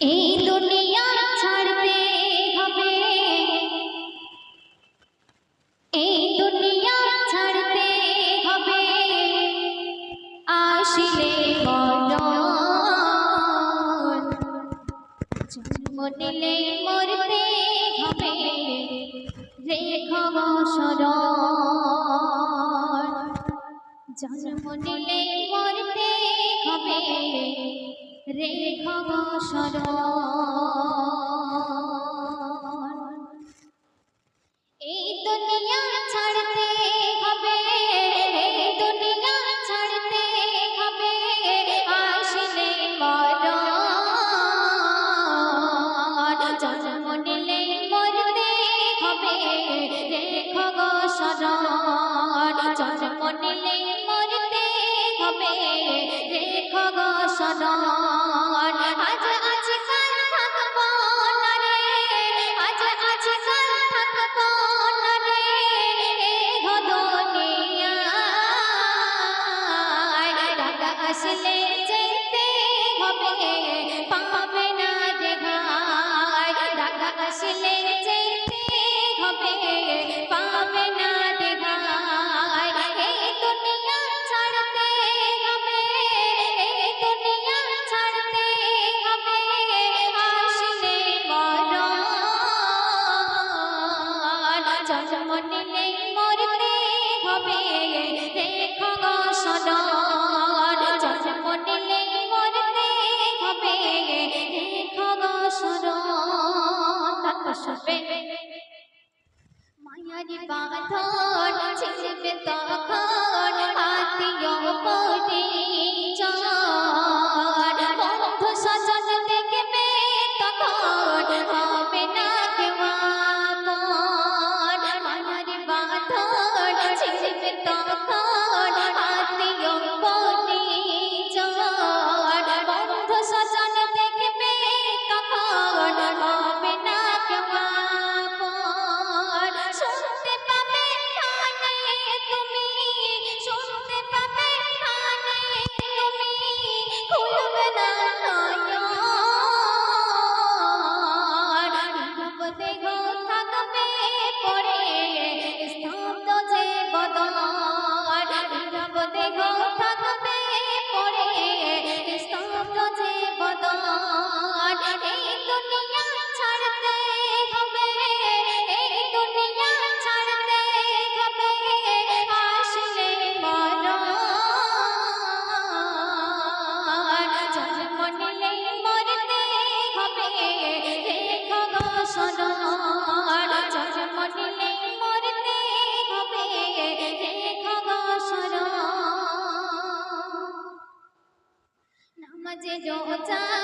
এই দুনিয়া ছাড়তে হবে। এই দুনিয়া ছাড়তে হবে। আসলে জন্ম নিলে মরতে হবে। রেখ সর জন্ম নিলে মরতে রেখ সরণ রেখো গো সদন আজ জন্ম নিলেই মরতে হবে जो चाहे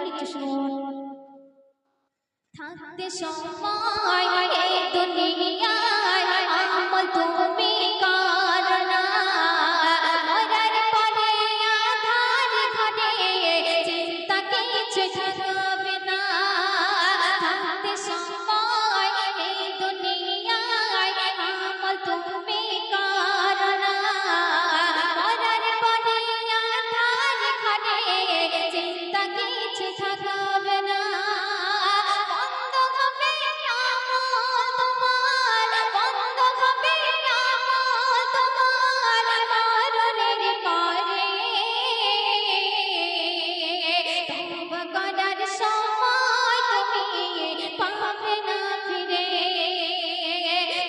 বলি কৃষ্ণ থাকতে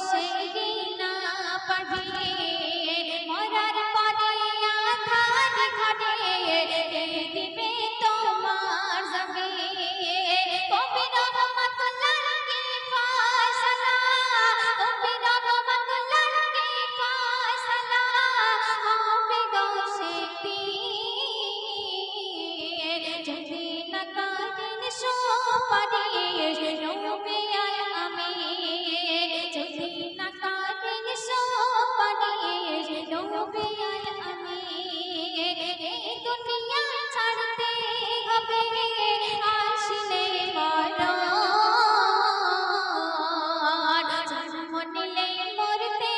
cheio. রবিয়ায় আমি। এই দুনিয়া ছাড়তে হবে, আসলে জন্ম নিলে মরতে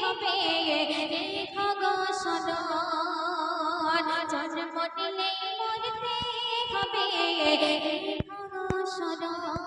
হবে জন্ম নিলে মরতে হবে সরণ।